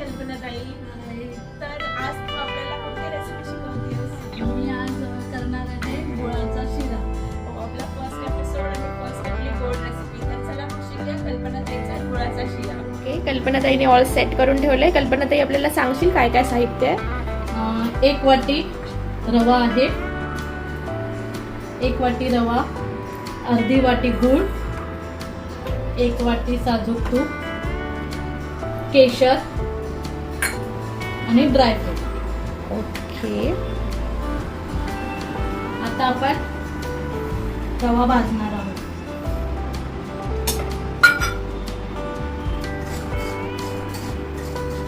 कल्पनाताई तर आज तू आपल्याला कोणती रेसिपी शिकवतेस? मी आज करणार आहे गुळाचा शिरा. आपला फर्स्ट एपिसोड आणि फर्स्ट आपली गोड रेसिपी तर चला मग शिकूया कल्पनाताईचा गुळाचा शिरा. ओके कल्पनाताईने ऑल सेट करून ठेवलंय. कल्पनाताई आपल्याला सांगशील काय काय साहित्य आहे? अं, एक वाटी रवा आहे. एक वाटी रवा अर्धी वाटी गूळ एक वाटी साजूक तूप केशर आणि ड्रायफ्रूट ओके. आता आपण रवा भाजणार आहोत.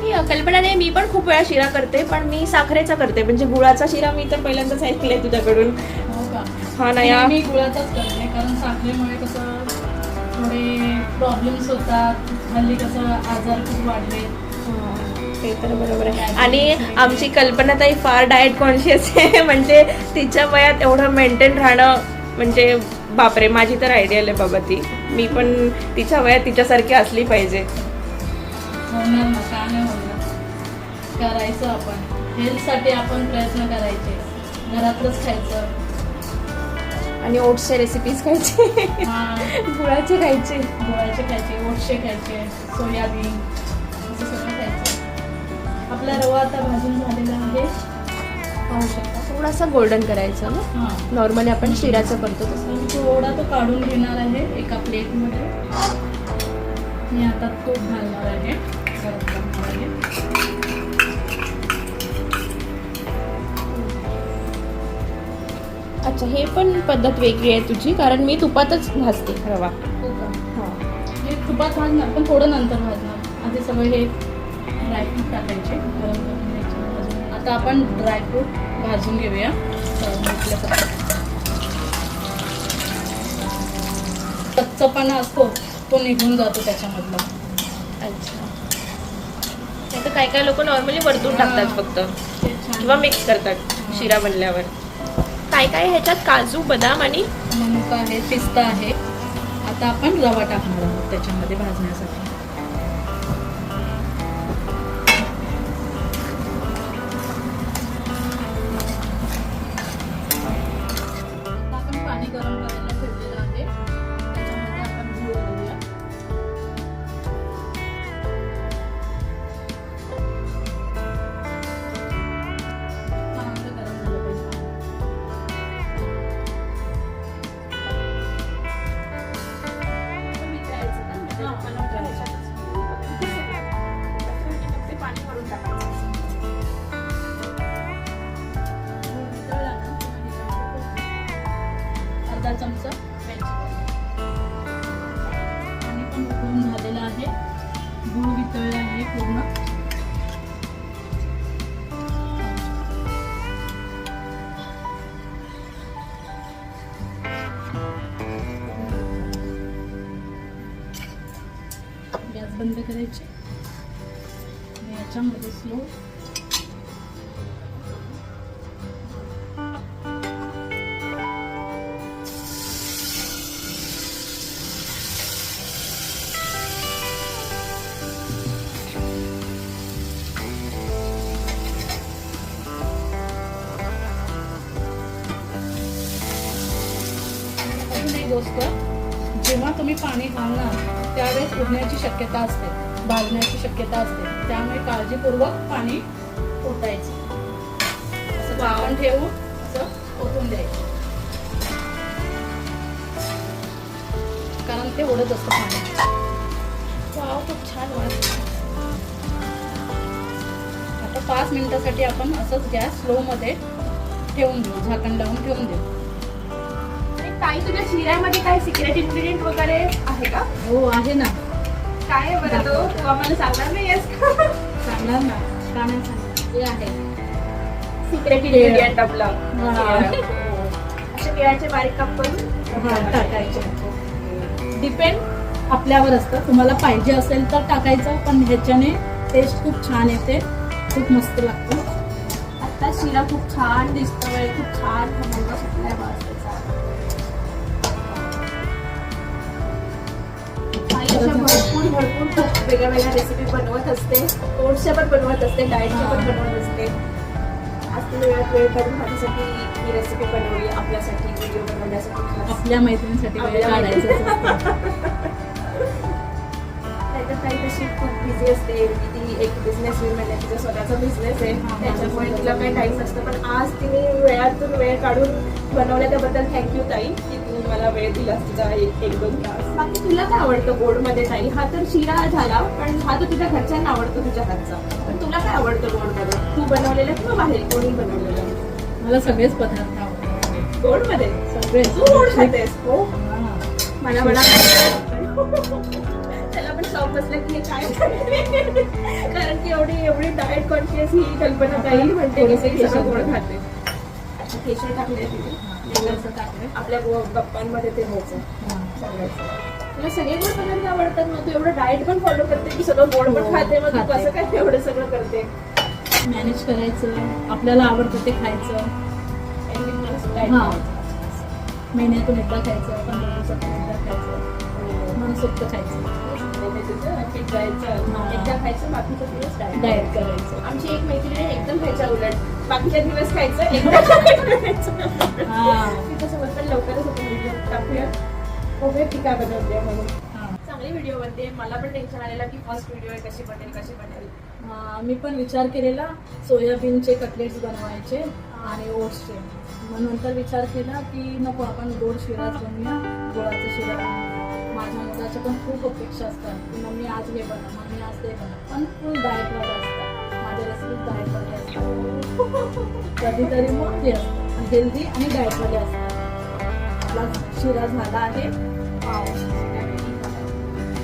मी, अ, कल्पनाताई मी पण खूप वेळा शिरा करते पण मी साखरेचा करते. म्हणजे गुळाचा शिरा मी तर पहिल्यांदाच ऐकलंय तुझ्याकडून. हो हा ना या. मी गुळाचाच करते कारण साखरेमुळे कसं थोडे प्रॉब्लेम्स होतात. हल्ली कसं आजार खूप वाढले ते तर बरोबर आहे. आणि आमची कल्पनाताई फार डाएट कॉन्शियस आहे. म्हणजे तिच्या वयात एवढं मेंटेन राहणं म्हणजे बापरे माझी तर आयडियल आहे बाबा ती. मी पण तिच्या वयात तिच्यासारखी असली पाहिजे. होणार ना का नाही होणार करायचं आपण. हेल्थसाठी आपण प्रयत्न करायचे. घरातलंच खायचं. आणि ओट्सच्या रेसिपीज खायचे. हा. गुळाचे खायचे. गुळाचे खायचे ओटशे खायचे सोयाबीन. आपला रवा आता भाजून झालेला आहे. पाहू शकता. थोडासा गोल्डन करायचं ना? हां. नॉर्मली आपण शिऱ्याचं करतो तसं. मी थोडा तो काढून घेणार आहे एका प्लेटमध्ये. मी आता तूप घालणार आहे. गरम करणार आहे. अच्छा हे पण पद्धत वेगळी आहे तुझी कारण मी तुपातच भाजते रवा. हो का? हे तुपात भाजणार पण थोडं नंतर भाजणार. आधी सगळं हे ड्रायफ्रूट टाकायचे. गरम करून घ्यायचे. भाजून. आता आपण ड्रायफ्रूट भाजून घेऊया. कच्चापणा असतो तो निघून जातो त्याच्यामधला अच्छा. आता काय काय लोक नॉर्मली वरतून टाकतात फक्त. किंवा मिक्स करतात शिरा बनल्यावर. काय काय ह्याच्यात काजू बदाम आणि मनुका आहे पिस्ता आहे. आता आपण रवा टाकणार आहोत त्याच्यामध्ये भाजण्यासाठी. बंद करायची. याच्यामध्ये स्लो अजून जेव्हा तुम्ही पाणी घालणार त्यावेळेस उडण्याची शक्यता असते भाजण्याची शक्यता असते. त्यामुळे काळजीपूर्वक पाणी ओतायचं. असं वाहन ठेवून असं ओतून द्यायचं. कारण ते ओढत असतं पाणी. वाव खूप छान वाटतं आता पाच मिनिटासाठी आपण असंच गॅस स्लोमध्ये ठेवून देऊ झाकण लावून ठेवून देऊ. ताई तुझ्या शिऱ्यामध्ये काय सिक्रेट इन्ग्रेडियंट वगैरे आहे का? हो आहे ना. काय आहे बरं तो? तू आम्हाला सांगणार नाही सांगणार ना. का नाही सांगणार. हे आहे. सिक्रेट इन्ग्रेडियंट आपलं. हा. असे केळाचे बारीक काप करून. टाकायचे. डिपेंड आपल्यावर असतं. तुम्हाला पाहिजे असेल तर टाकायचं पण ह्याच्याने टेस्ट खूप छान येते. खूप मस्त लागतं. आता शिरा खूप छान दिसतोय. खूप छान. खमंग सुटलाय वास अशा भरपूर भरपूर खूप वेगळ्या वेगळ्या रेसिपी बनवत असते. ओट्सच्या पण बनवत असते डाएटच्या पण बनवत असते. आज वेळात वेळ काढून माझ्यासाठी ही रेसिपी बनवली आपल्यासाठी व्हिडिओ बनवण्यासाठी आपल्या मैत्रिणीसाठी वेळ काढायचं ताई कशी खूप बिझी असते. ती एक बिझनेस वुमन आहे तिचा स्वतःचा बिझनेस आहे. त्याच्यामुळे तिला काही टाईम नसतं. पण आज तिने वेळातून वेळ काढून बनवल्या त्याबद्दल थँक्यू ताई की तू मला वेळ दिलास तुझा एक एक दोन तास. बाकी तुला काय आवडतं गोडमध्ये ताई? हा तर शिरा झाला पण हा तर तुझ्या घरच्यांना आवडतो तुझ्या हातचा. पण तुला काय आवडतं गोडमध्ये? तू बनवलेलं किंवा बाहेर कोणी बनवलेलं? मला सगळेच पदार्थ आवडतात. गोडमध्ये? सगळे तू गोड खातेस हा. मला मला. शॉक बसला की हे काय कारण की एवढी एवढी डाएट कॉन्शियस ही कल्पना काही म्हणते की सगळं गोड खाते. केशर टाकले तिथे. आपल्या गप्पांमध्ये ते व्हायचं. हा. सांगायचं तुला सगळे गोड पदार्थ आवडतात मग तू एवढं डाएट पण फॉलो करते की सगळं गोड पण हो, खाते मग तू. कसं काय एवढं सगळं करते? मॅनेज करायचं. आपल्याला आवडतं ते खायचं. हा. महिन्यातून एकदा खायचं पंधरा दिवसातून एकदा खायचं. मनसोक्त खायचं. म्हणजे fit जायचं. एकदा खायचं बाकीचे दिवस डाएट करायचं. आमची एक मैत्रीण एकदम खायच्या उलट. बाकीच्या दिवस खायचं एकदा हा. तिच्यासोबत पण लवकरच आपण व्हिडिओ टाकूया. बघूया ती काय बनवते म्हणून. चांगली व्हिडिओ बनते. मला पण टेन्शन आलेलं की फर्स्ट व्हिडिओ आहे कशी बनेल कशी बनेल. मी पण विचार केलेला सोयाबीनचे कटलेट्स बनवायचे आणि ओट्सचे. मग नंतर विचार केला की नको आपण गोड शिराच बनवूया गोळाचा शिरा. माझ्या मुलाच्या पण खूप अपेक्षा असतात की मम्मी आज हे बनव मम्मी आज ते बनव पण फुल डाएटवाले असतात. माझ्या रेसिपी डाएटवाले असतात. कधीतरी मग ते असतात. हेल्दी आणि डाएटवाले असतात. आपला शिरा झाला आहे.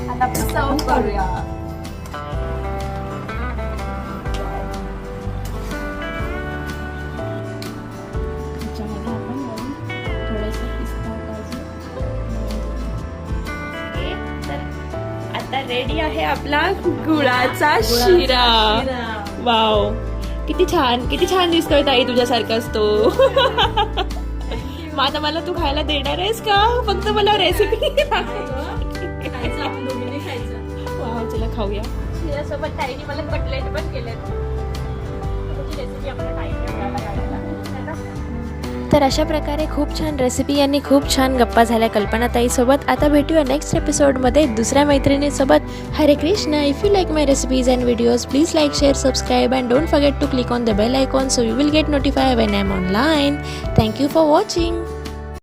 आता आपण सर्व करूया रेडी आहे आपला गुळाचा शिरा. वाव. किती छान किती छान दिसतोय ताई तुझ्यासारखाच तो. मग आता मला तू खायला देणार आहेस का? फक्त मला रेसिपी वाव चला खाऊया. शिऱ्यासोबत ताईने मला कटलेट पण त्याची रेसिपी आपल्या ताईने मिळायला काढायला तर अशा प्रकारे खूप छान रेसिपी आणि खूप छान गप्पा झाल्या कल्पनाताईसोबत आता भेटूया नेक्स्ट एपिसोडमध्ये दुसऱ्या मैत्रिणीसोबत. Hare Krishna. If you like my recipes and videos please like share subscribe and don't forget to click on the bell icon so you will get notify when I am online thank you for watching